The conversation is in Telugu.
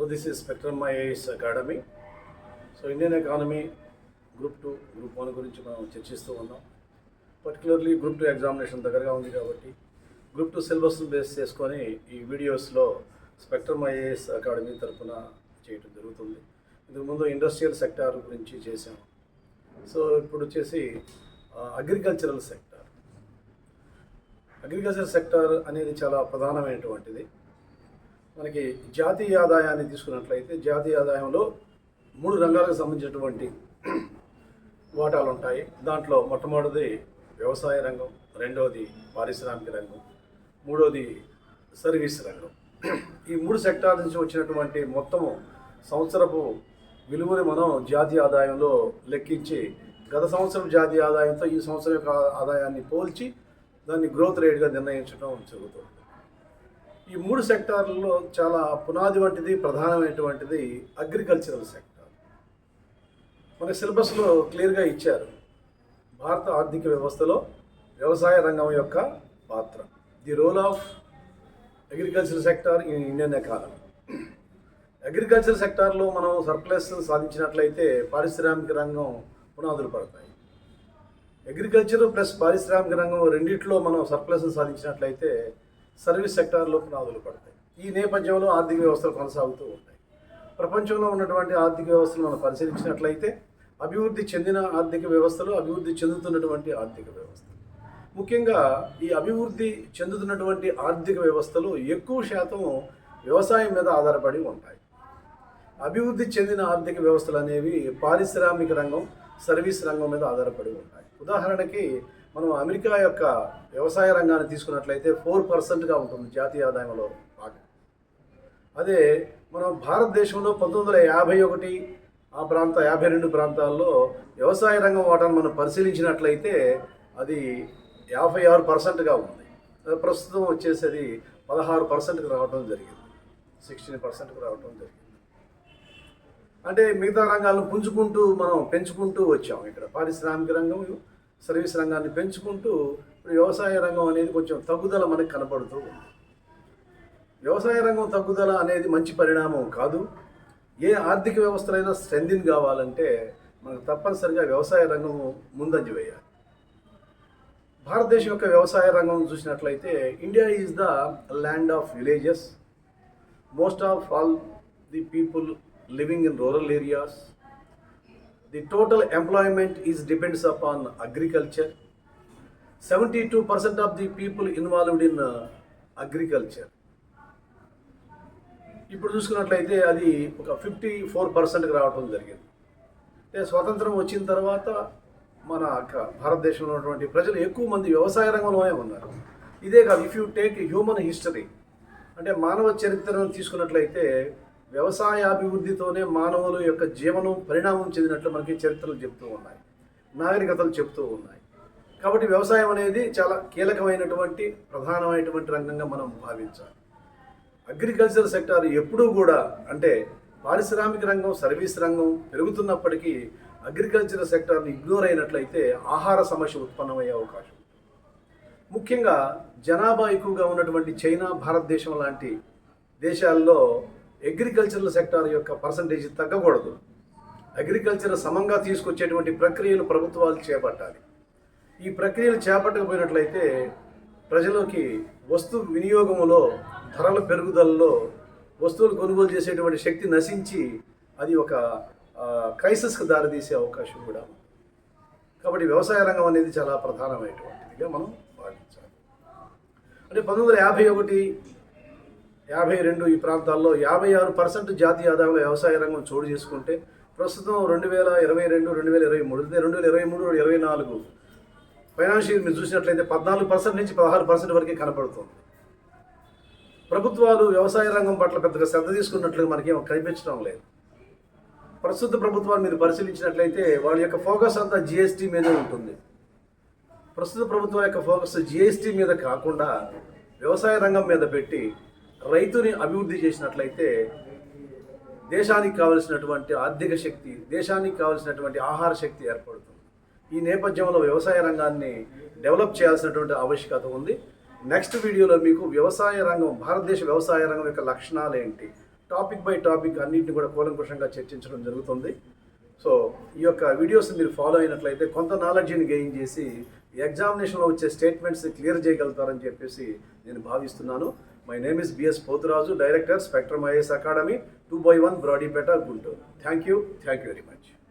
So this is Spectrum IAS uh, Academy. So Indian economy group two group one గురించి మనం చర్చిస్తూ ఉన్నాం. పర్టికులర్లీ గ్రూప్ టూ ఎగ్జామినేషన్ దగ్గరగా ఉంది కాబట్టి గ్రూప్ టూ సిలబస్ను బేస్ చేసుకొని ఈ వీడియోస్లో స్పెక్ట్రమ్ ఐఏఎస్ అకాడమీ తరఫున చేయటం జరుగుతుంది. ఇంతకుముందు ఇండస్ట్రియల్ సెక్టార్ గురించి చేసాం సో ఇప్పుడు వచ్చేసి అగ్రికల్చరల్ సెక్టార్ అగ్రికల్చర్ సెక్టార్ అనేది చాలా ప్రధానమైనటువంటిది. మనకి జాతీయ ఆదాయాన్ని తీసుకున్నట్లయితే జాతీయ ఆదాయంలో మూడు రంగాలకు సంబంధించినటువంటి వాటాలు ఉంటాయి దాంట్లో మొట్టమొదటిది వ్యవసాయ రంగం రెండవది పారిశ్రామిక రంగం మూడవది సర్వీస్ రంగం. ఈ మూడు సెక్టార్ నుంచి వచ్చినటువంటి మొత్తం సంవత్సరపు విలువని మనం జాతీయ ఆదాయంలో లెక్కించి గత సంవత్సరం జాతీయ ఆదాయంతో ఈ సంవత్సరం యొక్క ఆదాయాన్ని పోల్చి దాన్ని గ్రోత్ రేట్గా నిర్ణయించడం జరుగుతుంది. ఈ మూడు సెక్టార్లలో చాలా పునాది వంటిది ప్రధానమైనటువంటిది అగ్రికల్చరల్ సెక్టార్. మన సిలబస్లో క్లియర్గా ఇచ్చారు. భారత ఆర్థిక వ్యవస్థలో వ్యవసాయ రంగం యొక్క పాత్ర. The role of agriculture sector in Indian economy. Agriculture సెక్టార్లో మనం సర్ప్లస్ సాధించినట్లయితే పారిశ్రామిక రంగం పునాదులు పడతాయి. అగ్రికల్చర్ ప్లస్ పారిశ్రామిక రంగం రెండిట్లో మనం సర్ప్లస్ సాధించినట్లయితే సర్వీస్ సెక్టార్లో పునాదులు పడతాయి. ఈ నేపథ్యంలో ఆర్థిక వ్యవస్థలు కొనసాగుతూ ఉంటాయి. ప్రపంచంలో ఉన్నటువంటి ఆర్థిక వ్యవస్థలు మనం పరిశీలించినట్లయితే అభివృద్ధి చెందిన ఆర్థిక వ్యవస్థలు అభివృద్ధి చెందుతున్నటువంటి ఆర్థిక వ్యవస్థ ముఖ్యంగా ఈ అభివృద్ధి చెందుతున్నటువంటి ఆర్థిక వ్యవస్థలు ఎక్కువ శాతం వ్యవసాయం మీద ఆధారపడి ఉంటాయి. అభివృద్ధి చెందిన ఆర్థిక వ్యవస్థలు అనేవి పారిశ్రామిక రంగం సర్వీస్ రంగం మీద ఆధారపడి ఉంటాయి. ఉదాహరణకి మనం అమెరికా యొక్క వ్యవసాయ రంగాన్ని తీసుకున్నట్లయితే ఫోర్ పర్సెంట్గా ఉంటుంది జాతీయ ఆదాయంలో భాగం అదే మనం భారతదేశంలో పంతొమ్మిది వందల యాభై ఒకటి ఆ ప్రాంత యాభై రెండు ప్రాంతాల్లో వ్యవసాయ రంగం వాటాను మనం పరిశీలించినట్లయితే అది యాభై ఆరు పర్సెంట్గా ఉంది. ప్రస్తుతం వచ్చేసి అది పదహారు పర్సెంట్కి రావడం జరిగింది. సిక్స్టీన్ పర్సెంట్కి రావడం జరిగింది. అంటే మిగతా రంగాలను పుంజుకుంటూ మనం పెంచుకుంటూ వచ్చాం. ఇక్కడ పారిశ్రామిక రంగం సర్వీస్ రంగాన్ని పెంచుకుంటూ ఇప్పుడు వ్యవసాయ రంగం అనేది కొంచెం తగ్గుదల మనకు కనపడుతూ ఉంది. వ్యవసాయ రంగం తగ్గుదల అనేది మంచి పరిణామం కాదు. ఏ ఆర్థిక వ్యవస్థలైనా స్ట్రెంథిన్ కావాలంటే మనకు తప్పనిసరిగా వ్యవసాయ రంగం ముందంజ వేయాలి. భారతదేశం యొక్క వ్యవసాయ రంగం చూసినట్లయితే India is the land of villages. Most of all the people living in rural areas. The total employment is depends upon agriculture seventy two percent of the people involved in agriculture ఇప్పుడు చూసుకున్నట్లయితే అది ఒక ఫిఫ్టీ ఫోర్ పర్సెంట్కి రావడం జరిగింది. అంటే స్వాతంత్రం వచ్చిన తర్వాత మన క- భారతదేశంలో ఉన్నటువంటి ప్రజలు ఎక్కువ మంది వ్యవసాయ రంగంలోనే ఉన్నారు. ఇదే కాదు if you take human history అంటే మానవ చరిత్రను తీసుకున్నట్లయితే వ్యవసాయ అభివృద్ధితోనే మానవుల యొక్క జీవనం పరిణామం చెందినట్లు మనకి చరిత్రలు చెప్తూ ఉన్నాయి. నాగరికతలు చెప్తూ ఉన్నాయి. కాబట్టి వ్యవసాయం అనేది చాలా కీలకమైనటువంటి ప్రధానమైనటువంటి రంగంగా మనం భావించాలి. అగ్రికల్చర్ సెక్టార్ ఎప్పుడూ కూడా అంటే పారిశ్రామిక రంగం సర్వీస్ రంగం పెరుగుతున్నప్పటికీ అగ్రికల్చర్ సెక్టార్ని ఇగ్నోర్ అయినట్లయితే ఆహార సమస్య ఉత్పన్నమయ్యే అవకాశం ముఖ్యంగా జనాభా ఎక్కువగా ఉన్నటువంటి చైనా భారతదేశం లాంటి దేశాల్లో అగ్రికల్చరల్ సెక్టార్ యొక్క పర్సంటేజ్ తగ్గకూడదు. అగ్రికల్చర్ సమంగా తీసుకొచ్చేటువంటి ప్రక్రియలు ప్రభుత్వాలు చేపట్టాలి. ఈ ప్రక్రియలు చేపట్టకపోయినట్లయితే ప్రజలకి వస్తు వినియోగంలో ధరల పెరుగుదలలో వస్తువులు కొనుగోలు చేసేటువంటి శక్తి నశించి అది ఒక క్రైసిస్కి దారితీసే అవకాశం కూడా కాబట్టి వ్యవసాయ రంగం అనేది చాలా ప్రధానమైనటువంటిదిగా మనం భావించాలి. అంటే పంతొమ్మిది వందల యాభై ఒకటి యాభై రెండు ఈ ప్రాంతాల్లో యాభై ఆరు పర్సెంట్ జాతీయ ఆదాయంలో వ్యవసాయ రంగం చోటు చేసుకుంటే ప్రస్తుతం రెండు వేల ఇరవై రెండు రెండు వేల ఇరవై మూడు రెండు వేల ఇరవై మూడు ఇరవై నాలుగు. ఫైనాన్షియల్ మీరు చూసినట్లయితే పద్నాలుగు పర్సెంట్ నుంచి పదహారు పర్సెంట్ వరకే కనపడుతుంది. ప్రభుత్వాలు వ్యవసాయ రంగం పట్ల పెద్దగా శ్రద్ధ తీసుకున్నట్లుగా మనకేం కనిపించడం లేదు. ప్రస్తుత ప్రభుత్వాన్ని మీరు పరిశీలించినట్లయితే వాళ్ళ యొక్క ఫోకస్ అంతా జిఎస్టీ మీదే ఉంటుంది. ప్రస్తుత ప్రభుత్వం యొక్క ఫోకస్ జిఎస్టీ మీద కాకుండా వ్యవసాయ రంగం మీద పెట్టి రైతుని అభివృద్ధి చేసినట్లయితే దేశానికి కావలసినటువంటి ఆర్థిక శక్తి దేశానికి కావలసినటువంటి ఆహార శక్తి ఏర్పడుతుంది. ఈ నేపథ్యంలో వ్యవసాయ రంగాన్ని డెవలప్ చేయాల్సినటువంటి ఆవశ్యకత ఉంది. నెక్స్ట్ వీడియోలో మీకు వ్యవసాయ రంగం భారతదేశ వ్యవసాయ రంగం యొక్క లక్షణాలు ఏంటి? టాపిక్ బై టాపిక్ అన్నింటిని కూడా కూలంకుషంగా చర్చించడం జరుగుతుంది. సో ఈ యొక్క వీడియోస్ మీరు ఫాలో అయినట్లయితే కొంత నాలెడ్జ్ని గెయిన్ చేసి ఎగ్జామినేషన్లో వచ్చే స్టేట్మెంట్స్ క్లియర్ చేయగలుగుతారని చెప్పేసి నేను భావిస్తున్నాను. My name is B S Poturaju director spectrum IAS academy two by one Brodipet Guntur thank you thank you very much